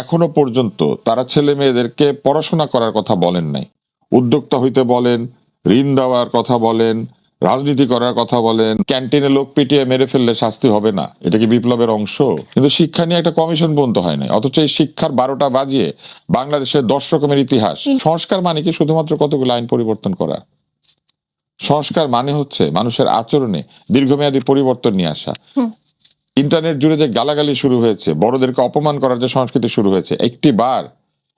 এখনও পর্যন্ত তারা ছেলে মেয়েদেরকে পড়াশোনা করার কথা বলেন নাই। উদ্যোক্তা হইতে বলেন ঋণ দেওয়ার কথা বলেন রাজনীতি করার কথা বলেন ক্যান্টিনে লোক পিটিয়ে মেরে ফেললে শাস্তি হবে না। এটা কি বিপ্লবের অংশ? কিন্তু শিক্ষা নিয়ে একটা কমিশন বন্ধ হয় না অথচ এই শিক্ষার বারোটা বাজিয়ে বাংলাদেশের দশ রকমের ইতিহাস। সংস্কার মানে কি শুধুমাত্র কতগুলো আইন পরিবর্তন করা? সংস্কার মানে হচ্ছে মানুষের আচরণে দীর্ঘমেয়াদী পরিবর্তন নিয়ে আসা। ইন্টারনেট জুড়ে যে গালাগালি শুরু হয়েছে, বড়দেরকে অপমান করার যে সংস্কৃতি শুরু হয়েছে, একটি বার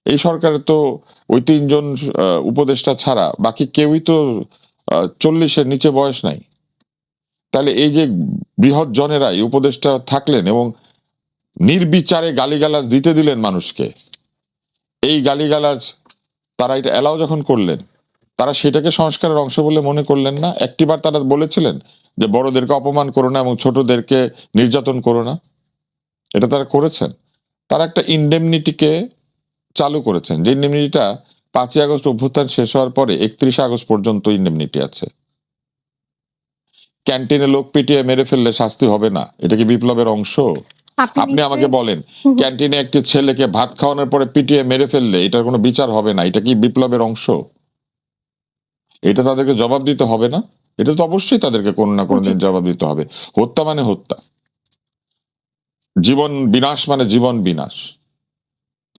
এই সরকারের তো ওই তিনজন উপদেষ্টা ছাড়া বাকি কেউই তো চল্লিশের নিচে বয়স নাই। তাহলে এই যে বৃহৎ জনেরা এই উপদেষ্টা থাকলেন এবং নির্বিচারে গালিগালাজ দিতে দিলেন মানুষকে, এই গালিগালাজ তারা এটা এলাও যখন করলেন, তারা সেটাকে সংস্কারের অংশ বলে মনে করলেন না? একটিবার তারা বলেছিলেন যে বড়দেরকে অপমান করো না এবং ছোটদেরকে নির্যাতন করো না। এটা তারা করেছেন। তারা একটা ইন্ডেমনিটিকে চালু করেছেন। যে ইন্ডেমনিটিটা পাঁচই আগস্ট অভ্যুত্থান শেষ হওয়ার পরে একত্রিশে আগস্ট পর্যন্ত ইন্ডেমনিটি আছে। ক্যান্টিনে লোক পিটিয়ে মেরে ফেললে শাস্তি হবে না। এটা কি বিপ্লবের অংশ? আপনি আমাকে বলেন ক্যান্টিনে একটি ছেলেকে ভাত খাওয়ানোর পরে পিটিয়ে মেরে ফেললে এটার কোনো বিচার হবে না? এটা কি বিপ্লবের অংশ? এটা তাদেরকে জবাব দিতে হবে না? এটা তো অবশ্যই তাদেরকে কোনো না কোনো দিন জবাব দিতে হবে। হত্যা মানে হত্যা। জীবন বিনাশ মানে জীবন বিনাশ।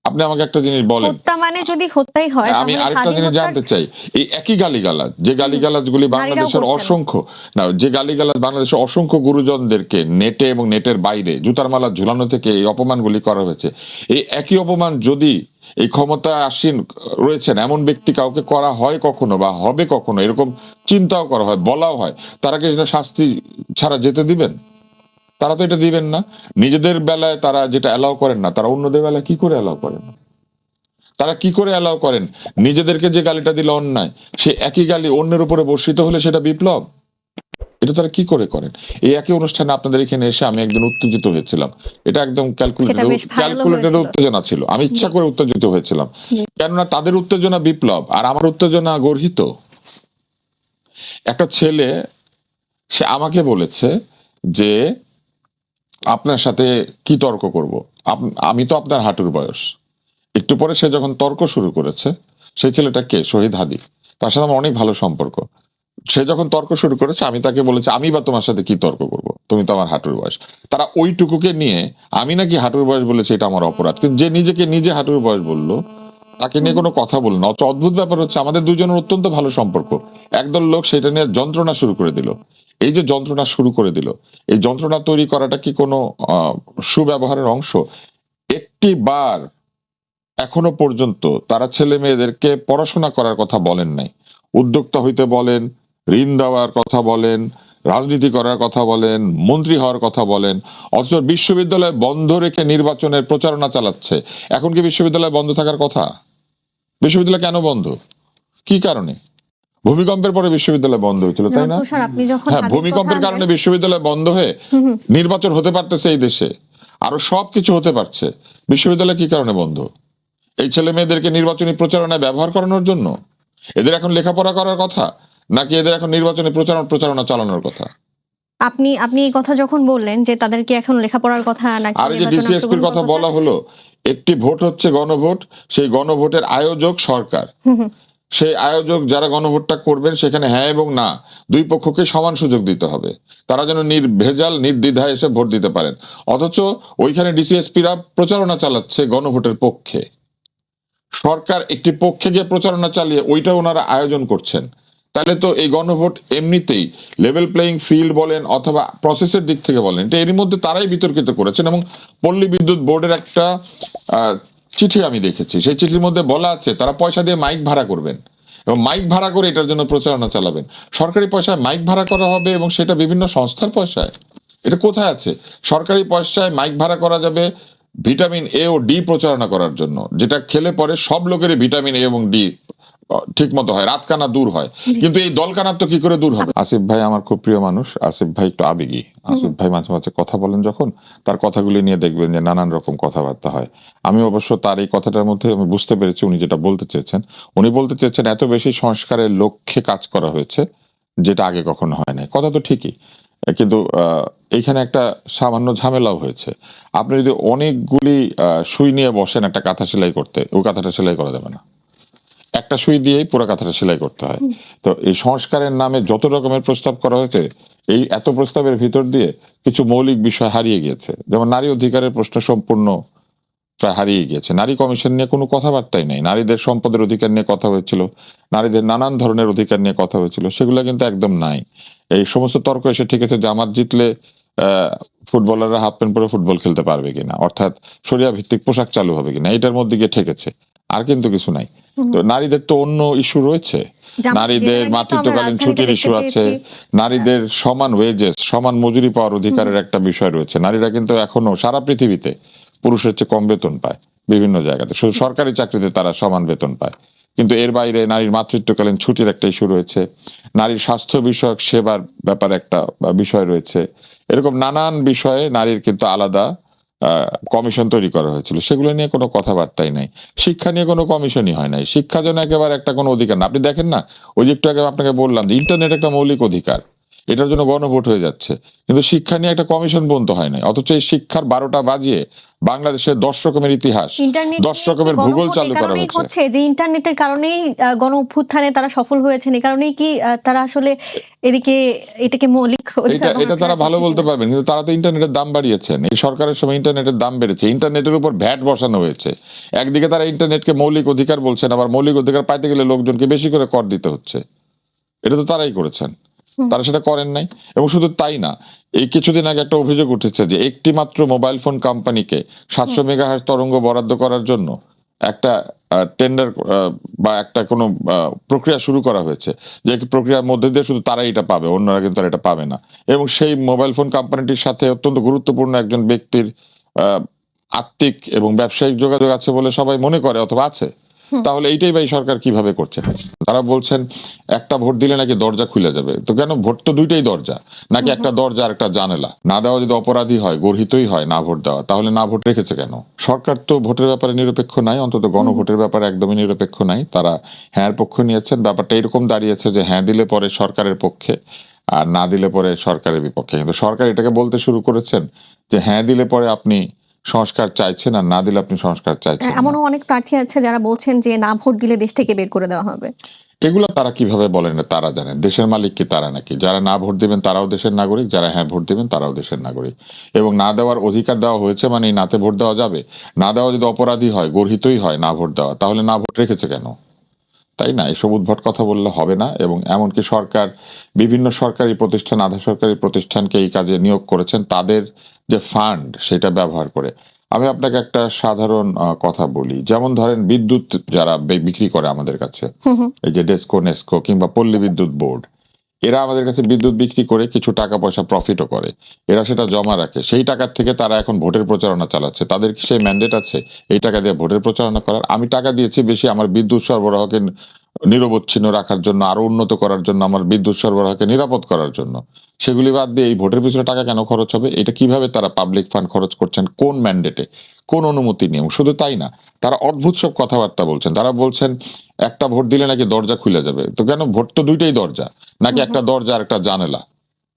আপনি আমাকে একটা জিনিস বলেন। হত্যা মানে যদি হত্যাই হয় আমি আরেকটা জিনিস জানতে চাই। এই একই গালিগালাজ যে গালিগালাজ গুলি বাংলাদেশের অসংখ্য না যে গালিগালাজ বাংলাদেশের অসংখ্য গুরুজনদেরকে নেটে এবং নেটের বাইরে জুতার মালা ঝুলানো থেকে এই অপমানগুলি করা হয়েছে। এই একই অপমান যদি এই ক্ষমতা আসীন রয়েছেন এমন ব্যক্তি কাউকে করা হয় কখনো বা হবে কখনো এরকম চিন্তাও করা হয় বলাও হয় তারা কি শাস্তি ছাড়া যেতে দিবেন? তারা তো এটা দিবেন না। নিজেদের বেলায় তারা যেটা অ্যালাউ করেন না তারা অন্যদের বেলায় কি করে অ্যালাউ করেন? তারা কি করে অ্যালাউ করেন? নিজেদেরকে যে গালিটা দিল অন্যায় সে একই গালি অন্যের উপরে বর্ষিত হলে সেটা বিপ্লব? এটা তারা কি করে করেন? এই একই অনুষ্ঠানে আপনাদের এখানে এসে আমি একদিন উত্তেজিত হয়েছিলাম। এটা একদম ক্যালকুলেটেড ক্যালকুলেটেড উত্তেজনা ছিল। আমি ইচ্ছা করে উত্তেজিত হয়েছিলাম। কেননা তাদের উত্তেজনা বিপ্লব আর আমার উত্তেজনা গর্হিত। একটা ছেলে সে আমাকে বলেছে যে আপনার সাথে কি তর্ক করব? আমি তো আপনার হাঁটুর বয়স। একটু পরে সে যখন তর্ক শুরু করেছে, সেই ছেলেটা কে? শহীদ হাদি। তার সাথে আমার অনেক ভালো সম্পর্ক। সে যখন তর্ক শুরু করেছে, আমি তাকে বলেছি, আমি বা তোমার সাথে কি তর্ক করব? তুমি তো আমার হাঁটুর বয়স। তারা ওইটুকুকে নিয়ে, আমি নাকি হাঁটুর বয়স বলেছি, এটা আমার অপরাধ। কিন্তু যে নিজেকে নিজে হাঁটুর বয়স বলল তাকে নিয়ে কোনো কথা বলল না। অথচ অদ্ভুত ব্যাপার হচ্ছে, আমাদের দুজনের অত্যন্ত ভালো সম্পর্ক। একদল লোক সেটা নিয়ে যন্ত্রণা শুরু করে দিল। এই যে যন্ত্রণা শুরু করে দিল, এই যন্ত্রণা তৈরি করাটা কি কোনো সুব্যবহারের অংশ? একটি বার এখনও পর্যন্ত তারা ছেলে মেয়েদেরকে পড়াশোনা করার কথা বলেন নাই। উদ্যোক্তা হইতে বলেন, ঋণ দেওয়ার কথা বলেন রাজনীতি করার কথা বলেন মন্ত্রী হওয়ার কথা বলেন অথচ বিশ্ববিদ্যালয় বন্ধ রেখে নির্বাচনের প্রচারণা চালাচ্ছে। এখন কি বিশ্ববিদ্যালয় বন্ধ থাকার কথা? বিশ্ববিদ্যালয় কেন বন্ধ? কি কারণে? ভূমিকম্পের পরে বিশ্ববিদ্যালয় বন্ধ হয়েছিল তাই না? হ্যাঁ ভূমিকম্পের কারণে বিশ্ববিদ্যালয় বন্ধ হয়ে নির্বাচন হতে পারতেছে এই দেশে। আরও সবকিছু হতে পারছে। বিশ্ববিদ্যালয় কি কারণে বন্ধ? এই ছেলে মেয়েদেরকে নির্বাচনী প্রচারণায় ব্যবহার করানোর জন্য? এদের এখন লেখাপড়া করার কথা? নাকি এদের এখন নির্বাচনে প্রচারণা প্রচারণা চালানোর কথা? আপনি আপনি এই কথা যখন বললেন যে তাদেরকে এখন লেখাপড়ার কথা নাকি আর যে ডিসিএসপির কথা বলা হলো একটি ভোট হচ্ছে গণভোট সেই গণভোটের আয়োজক সরকার। সেই আয়োজক যারা গণভোটটা করবেন সেখানে হ্যাঁ এবং না দুই পক্ষকে সমান সুযোগ দিতে হবে। তারা যেন নির্ভেজাল নির্দ্বিধায় এসে ভোট দিতে পারেন। অথচ ওইখানে ডিসিএসপিরা প্রচারণা চালাচ্ছে গণভোটের পক্ষে। সরকার একটি পক্ষে গিয়ে প্রচারণা চালিয়ে ওইটা ওনারা আয়োজন করছেন। তাহলে তো এই গণভোট এমনিতেই লেভেল প্লেয়িং ফিল্ড বলেন অথবা প্রসেসের দিক থেকে বলেন, এটা এরই মধ্যে তারাই বিতর্কিত করেছেন এবং পল্লী বিদ্যুৎ বোর্ডের একটা চিঠি আমি দেখেছি। সেই চিঠির মধ্যে বলা আছে, তারা পয়সা দিয়ে মাইক ভাড়া করবেন এবং মাইক ভাড়া করে এটার জন্য প্রচারণা চালাবেন। সরকারি পয়সায় মাইক ভাড়া করা হবে এবং সেটা বিভিন্ন সংস্থার পয়সায়? এটা কোথায় আছে? সরকারি পয়সায় মাইক ভাড়া করা যাবে ভিটামিন এ ও ডি প্রচারণা করার জন্য, যেটা খেলে পরে সব লোকেরই ভিটামিন এ এবং ডি ঠিক মতো হয়। রাতকানা দূর হয়। কিন্তু এই দলকানার তো কি করে দূর হবে? আসিফ ভাই আমার খুব প্রিয় মানুষ। আসিফ ভাই একটু আবেগী। আসিফ ভাই মাঝে মাঝে কথা বলেন যখন তার কথাগুলি নিয়ে দেখবেন যে নানান রকম কথাবার্তা হয়। আমি অবশ্য তার এই কথাটার মধ্যে আমি বুঝতে পেরেছি উনি যেটা বলতে চেয়েছেন। উনি বলতে চেয়েছেন এত বেশি সংস্কারের লক্ষ্যে কাজ করা হয়েছে যেটা আগে কখনো হয় নাই। কথা তো ঠিকই। কিন্তু আহ, এইখানে একটা সামান্য ঝামেলাও হয়েছে। আপনি যদি অনেকগুলি আহ, সুই নিয়ে বসেন একটা কাঁথা সেলাই করতে ওই কাঁথাটা সেলাই করা যাবে না। একটা সুই দিয়েই পুরো কাঁথাটা সেলাই করতে হয়। তো এই সংস্কারের নামে যত রকমের প্রস্তাব করা হয়েছে এই এত প্রস্তাবের ভিতর দিয়ে কিছু মৌলিক বিষয় হারিয়ে গিয়েছে। যেমন নারী অধিকারের প্রশ্ন সম্পূর্ণ প্রায় হারিয়ে গিয়েছে। নারী কমিশন নিয়ে কোনো কথাবার্তাই নেই। নারীদের সম্পদের অধিকার নিয়ে কথা হয়েছিল। নারীদের নানান ধরনের অধিকার নিয়ে কথা হয়েছিল। সেগুলো কিন্তু একদম নাই। এই সমস্ত তর্ক এসে ঠিকেছে জামাত জিতলে আহ, ফুটবলাররা হাফ প্যান্ট পরে ফুটবল খেলতে পারবে কিনা? অর্থাৎ সরিয়া ভিত্তিক পোশাক চালু হবে কিনা? এটার মধ্যে গিয়ে ঠেকেছে। আর কিন্তু কিছু নাই। তো নারীদের তো অন্য ইস্যু রয়েছে। নারীদের মাতৃত্বকালীন ছুটির ইস্যু আছে। নারীদের সমান ওয়েজেস সমান মজুরি পাওয়ার অধিকারের একটা বিষয় রয়েছে। নারীরা কিন্তু এখনও সারা পৃথিবীতে পুরুষের চেয়ে কম বেতন পায় বিভিন্ন জায়গাতে। শুধু সরকারি চাকরিতে তারা সমান বেতন পায়। কিন্তু এর বাইরে নারীর মাতৃত্বকালীন ছুটির একটা ইস্যু রয়েছে। নারীর স্বাস্থ্য বিষয়ক সেবার ব্যাপারে একটা বিষয় রয়েছে। এরকম নানান বিষয়ে নারীর কিন্তু আলাদা কমিশন তৈরি করা হয়েছিল। সেগুলো নিয়ে কোনো কথাবার্তাই নাই। শিক্ষা নিয়ে কোনো কমিশনই হয় নাই। শিক্ষা যেন একেবারে একটা কোনো অধিকার না। আপনি দেখেন না, ওই যে একটু আগে আপনাকে বললাম যে ইন্টারনেট একটা মৌলিক অধিকার। এটার জন্য গণভোট হয়ে যাচ্ছে। কিন্তু শিক্ষা নিয়ে একটা কমিশন বন্ধ হয় নাই। অথচ এই শিক্ষার বারোটা বাজিয়ে বাংলাদেশের দশ রকমের ইতিহাস দশ রকমের ভূগোল চালু করা হচ্ছে যে ইন্টারনেটের কারণেই গণ অভ্যুত্থানে তারা সফল হয়েছেন। এই কারণেই কি তারা আসলে এদিকে এটাকে মৌলিক এটা এটা তারা ভালো বলতে পারবেন কিন্তু তারা তো ইন্টারনেটের দাম বাড়িয়েছেন। এই সরকারের সময় ইন্টারনেটের দাম বেড়েছে। ইন্টারনেটের উপর ভ্যাট বসানো হয়েছে। একদিকে তারা ইন্টারনেটকে মৌলিক অধিকার বলছেন আবার মৌলিক অধিকার পাইতে গেলে লোকজনকে বেশি করে কর দিতে হচ্ছে। এটা তো তারাই করেছেন। তারা সেটা করেন নাই। এবং শুধু তাই না এই কিছুদিন আগে একটা অভিযোগ উঠেছে যে একটি মাত্র মোবাইল ফোন কোম্পানিকে সাতশো মেগাহার্জ তরঙ্গ বরাদ্দ করার জন্য একটা টেন্ডার বা একটা কোনো প্রক্রিয়া শুরু করা হয়েছে। যে প্রক্রিয়ার মধ্যে দিয়ে শুধু তারাই এটা পাবে অন্যরা কিন্তু আর এটা পাবে না। এবং সেই মোবাইল ফোন কোম্পানিটির সাথে অত্যন্ত গুরুত্বপূর্ণ একজন ব্যক্তির আহ, আত্মিক এবং ব্যবসায়িক যোগাযোগ আছে বলে সবাই মনে করে অথবা আছে। তাহলে এইটাই এই সরকার কীভাবে করছে? তারা বলছেন, একটা ভোট দিলে নাকি দরজা খুলে যাবে। তো কেন? ভোট তো দুইটাই দরজা। নাকি একটা দরজা আর একটা জানেলা। না দেওয়া যদি অপরাধী হয়, গর্হিতই হয় না ভোট দেওয়া, তাহলে না ভোট রেখেছে কেন? সরকার তো ভোটের ব্যাপারে নিরপেক্ষ নাই, অন্তত গণভোটের ব্যাপারে একদমই নিরপেক্ষ নাই। তারা হ্যাঁ পক্ষ নিয়েছেন। ব্যাপারটা এরকম দাঁড়িয়েছে যে হ্যাঁ দিলে পরে সরকারের পক্ষে আর না দিলে পরে সরকারের বিপক্ষে। কিন্তু সরকার এটাকে বলতে শুরু করেছেন যে হ্যাঁ দিলে পরে আপনি সংস্কার চাইছেন আর না দিলে আপনি সংস্কার চাইছেন না। এমনও অনেক প্রার্থী আছে যারা বলছেন যে না ভোট দিলে দেশ থেকে বের করে দেওয়া হবে। এগুলো তারা কীভাবে বলেন না তারা জানেন। দেশের মালিক কি তারা নাকি? যারা না ভোট দেবেন তারাও দেশের নাগরিক যারা হ্যাঁ ভোট দেবেন তারাও দেশের নাগরিক। এবং না দেওয়ার অধিকার দেওয়া হয়েছে মানে নাতে ভোট দেওয়া যাবে। না দেওয়া যদি অপরাধী হয় গর্হিতই হয় না ভোট দেওয়া তাহলে না ভোট রেখেছে কেন? তাই না? এসব উদ্ভট কথা বললে হবে না এবং এমনকি সরকার বিভিন্ন সরকারি প্রতিষ্ঠান আধা সরকারি প্রতিষ্ঠানকে এই কাজে নিয়োগ করেছেন তাদের যে ফান্ড সেটা ব্যবহার করে। আমি আপনাকে একটা সাধারণ কথা বলি। যেমন ধরেন বিদ্যুৎ যারা বিক্রি করে আমাদের কাছে এই যে ডেস্কো নেস্কো কিংবা পল্লী বিদ্যুৎ বোর্ড এরা আমাদের কাছে বিদ্যুৎ বিক্রি করে কিছু টাকা পয়সা প্রফিটও করে। এরা সেটা জমা রাখে। সেই টাকার থেকে তারা এখন ভোটের প্রচারণা চালাচ্ছে। তাদের কি সেই ম্যান্ডেট আছে? এই টাকা দিয়ে ভোটের প্রচারণা করার? আমি টাকা দিয়েছি, বেশি আমার বিদ্যুৎ সরবরাহকে নিরবচ্ছিন্ন রাখার জন্য, আরও উন্নত করার জন্য, আমার বিদ্যুৎ সরবরাহকে নিরাপদ করার জন্য। সেগুলি বাদ দিয়ে এই ভোটের পিছনে টাকা কেন খরচ হবে? এটা কীভাবে তারা পাবলিক ফান্ড খরচ করছেন? কোন ম্যান্ডেটে কোন অনুমতি নিয়ে? শুধু তাই না, তারা অদ্ভুত সব কথাবার্তা বলছেন। তারা বলছেন, একটা ভোট দিলে নাকি দরজা খুলে যাবে? তো কেন? ভোট তো দুইটাই দরজা। নাকি একটা দরজা আর একটা জানালা?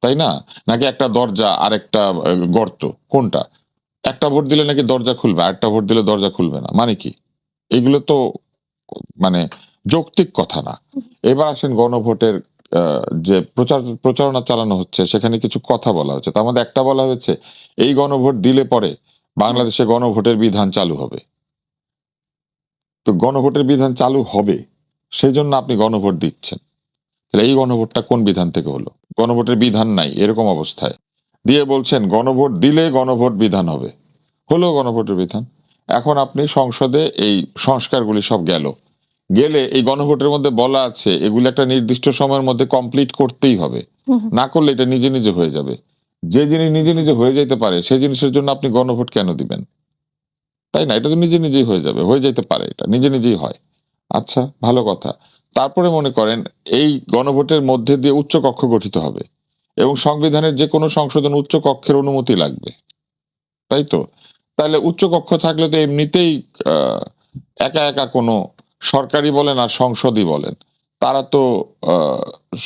তাই না? নাকি একটা দরজা আর একটা গর্ত? কোনটা? একটা ভোট দিলে নাকি দরজা খুলবে? আর একটা ভোট দিলে দরজা খুলবে না। মানে কি? এগুলো তো মানে যৌক্তিক কথা না। এবার আসেন গণভোটের যে প্রচার, প্রচারণা চালানো হচ্ছে, সেখানে কিছু কথা বলা হচ্ছে। তার মধ্যে একটা বলা হয়েছে, এই গণভোট দিলে পরে বাংলাদেশে গণভোটের বিধান চালু হবে। তো গণভোটের বিধান চালু হবে সেই জন্য আপনি গণভোট দিচ্ছেন। তাহলে এই গণভোটটা কোন বিধান থেকে হলো? গণভোটের বিধান নাই, এরকম অবস্থায়। দিয়ে বলছেন, গণভোট দিলে গণভোট বিধান হবে। হলো গণভোটের বিধান। এখন আপনি সংসদে এই সংস্কারগুলি সব গেল। গেলে এই গণভোটের মধ্যে বলা আছে এগুলো একটা নির্দিষ্ট সময়ের মধ্যে কমপ্লিট করতেই হবে। না করলে এটা নিজে নিজে হয়ে যাবে। যে জিনিস নিজে নিজে হয়ে যেতে পারে সেই জিনিসের জন্য আপনি গণভোট কেন দিবেন? তাই না? এটা তো নিজে নিজেই হয়ে যাবে হয়ে যেতে পারে এটা নিজে নিজেই হয়। আচ্ছা ভালো কথা। তারপরে মনে করেন এই গণভোটের মধ্যে দিয়ে উচ্চ কক্ষ গঠিত হবে এবং সংবিধানের যে কোনো সংশোধন উচ্চ কক্ষের অনুমতি লাগবে। তাই তো? তাহলে উচ্চ কক্ষ থাকলে তো এমনিতেই একা একা কোনো সরকারি বলেন আর সংসদই বলেন, তারা তো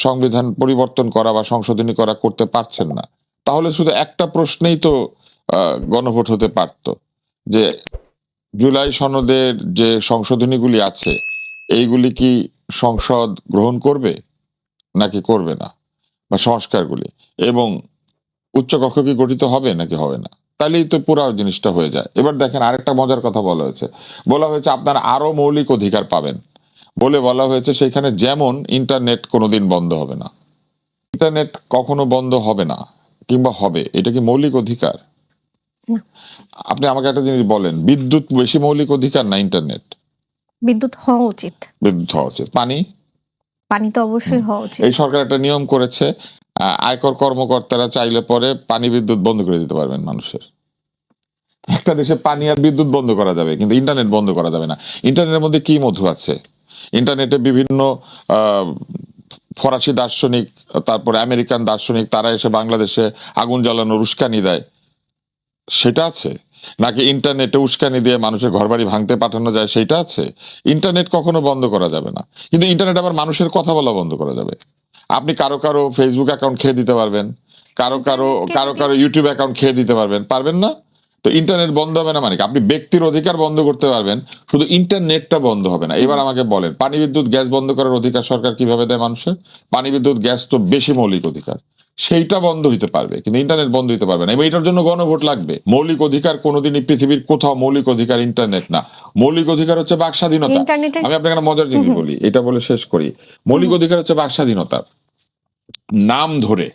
সংবিধান পরিবর্তন করা বা সংশোধনী করা করতে পারছেন না। তাহলে শুধু একটা প্রশ্নেই তো গণভোট হতে পারত, যে জুলাই সনদের যে সংশোধনীগুলি আছে, এইগুলি কি সংসদ গ্রহণ করবে নাকি করবে না? বা সংস্কারগুলি এবং উচ্চকক্ষ কি গঠিত হবে নাকি হবে না? তাহলেই তো পুরো জিনিসটা হয়ে যায়। এবার দেখেন আরেকটা মজার কথা বলা হয়েছে। বলা হয়েছে আপনারা আরও মৌলিক অধিকার পাবেন। বলে বলা হয়েছে সেখানে যেমন ইন্টারনেট কোনোদিন বন্ধ হবে না। ইন্টারনেট কখনো বন্ধ হবে না কিংবা হবে। এটা কি মৌলিক অধিকার? আপনি আমাকে একটা জিনিস বলেন বিদ্যুৎ বেশি মৌলিক অধিকার না ইন্টারনেট? বিদ্যুৎ হওয়া উচিত। বিদ্যুৎ হওয়া উচিত। পানি? পানি তো অবশ্যই হওয়া উচিত। এই সরকার একটা নিয়ম করেছে আয়কর কর্মকর্তারা চাইলে পরে পানি বিদ্যুৎ বন্ধ করে দিতে পারবেন মানুষের। একটা দেশে পানি আর বিদ্যুৎ বন্ধ করা যাবে, কিন্তু ইন্টারনেট বন্ধ করা যাবে না। ইন্টারনেটের মধ্যে কি মধু আছে? ইন্টারনেটে বিভিন্ন ফরাসি দার্শনিক, তারপরে আমেরিকান দার্শনিক, তারা এসে বাংলাদেশে আগুন জ্বালানোর উস্কানি দেয়। সেটা আছে? নাকি ইন্টারনেটে উস্কানি দিয়ে মানুষের ঘরবাড়ি ভাঙতে পাঠানো যায়, সেটা আছে? ইন্টারনেট কখনো বন্ধ করা যাবে না। কিন্তু ইন্টারনেট আবার মানুষের কথা বলা বন্ধ করা যাবে। আপনি কারও কারও ফেসবুক অ্যাকাউন্ট খেয়ে দিতে পারবেন। কারও কারও কারও কারও ইউটিউব অ্যাকাউন্ট খেয়ে দিতে পারবেন। পারবেন না? তো ইন্টারনেট বন্ধ হবে না মানে? আপনি ব্যক্তির অধিকার বন্ধ করতে পারবেন। শুধু ইন্টারনেটটা বন্ধ হবে না। এবার আমাকে বলেন পানি বিদ্যুৎ গ্যাস বন্ধ করার অধিকার সরকার কীভাবে দেয় মানুষের? পানি বিদ্যুৎ গ্যাস তো বেশি মৌলিক অধিকার। সেইটা বন্ধ হইতে পারবে কিন্তু ইন্টারনেট বন্ধ হইতে পারবে না। এবং এটার জন্য গণভোট লাগবে। মৌলিক অধিকার কোনোদিনই পৃথিবীর কোথাও মৌলিক অধিকার ইন্টারনেট না। মৌলিক অধিকার হচ্ছে বাক স্বাধীনতা আমি আপনাকে মজার জিনিস বলি এটা বলে শেষ করি। মৌলিক অধিকার হচ্ছে বাক স্বাধীনতা নাম ধরে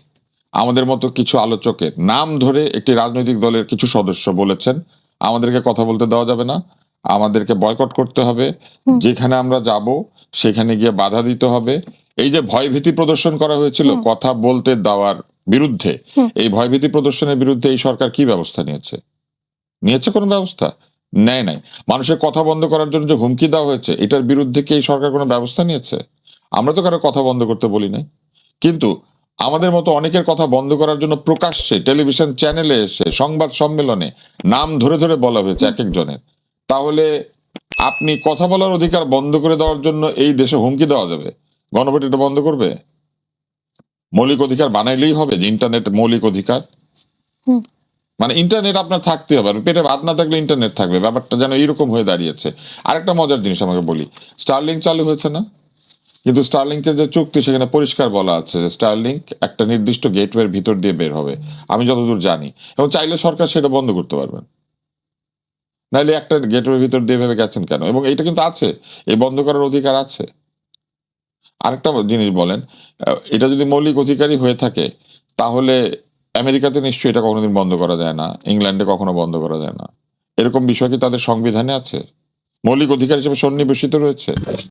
আমাদের মতো কিছু আলোচকের নাম ধরে একটি রাজনৈতিক দলের কিছু সদস্য বলেছেন আমাদেরকে কথা বলতে দেওয়া যাবে না আমাদেরকে বয়কট করতে হবে যেখানে আমরা যাব সেখানে গিয়ে বাধা দিতে হবে। এই যে ভয়ভীতি প্রদর্শন করা হয়েছিল কথা বলতে দেওয়ার বিরুদ্ধে এই ভয়ভীতি প্রদর্শনের বিরুদ্ধে এই সরকার কি ব্যবস্থা নিয়েছে? নিয়েছে কোনো ব্যবস্থা? নেয় নাই। মানুষের কথা বন্ধ করার জন্য যে হুমকি দেওয়া হয়েছে এটার বিরুদ্ধে কি এই সরকার কোনো ব্যবস্থা নিয়েছে? আমরা তো কারও কথা বন্ধ করতে বলি নাই। কিন্তু আমাদের মতো অনেকের কথা বন্ধ করার জন্য প্রকাশ্যে টেলিভিশন চ্যানেলে এসে সংবাদ সম্মেলনে নাম ধরে ধরে বলা হয়েছে এক একজনের তাহলে আপনি কথা বলার অধিকার বন্ধ করে দেওয়ার জন্য এই দেশে হুমকি দেওয়া যাবে? গণভোট এটা বন্ধ করবে? মৌলিক অধিকার বানাইলেই হবে যে ইন্টারনেট মৌলিক অধিকার। মানে ইন্টারনেট আপনার থাকতে হবে পেটে ভাত না থাকলে ইন্টারনেট থাকবে ব্যাপারটা যেন এইরকম হয়ে দাঁড়িয়েছে। আরেকটা মজার জিনিস আমাকে বলি স্টারলিং চালু হয়েছে না? কিন্তু স্টারলিংকের যে চুক্তি সেখানে পরিষ্কার বলা আছে যে স্টারলিংক একটা নির্দিষ্ট গেটওয়ের ভিতর দিয়ে বের হবে। আমি যতদূর জানি। এবং চাইলে সরকার সেটা বন্ধ করতে পারবেন। নাইলে একটা গেটওয়ের ভিতর দিয়ে ভেবে গেছেন কেন? এবং এটা কিন্তু আছে। এই বন্ধ করার অধিকার আছে। আরেকটা জিনিস বলেন এটা যদি মৌলিক অধিকারই হয়ে থাকে, তাহলে আমেরিকাতে নিশ্চয়ই এটা কোনোদিন বন্ধ করা যায় না। ইংল্যান্ডে কখনো বন্ধ করা যায় না। এরকম বিষয় কি তাদের সংবিধানে আছে? মৌলিক অধিকার হিসেবে সন্নিবেশিত রয়েছে?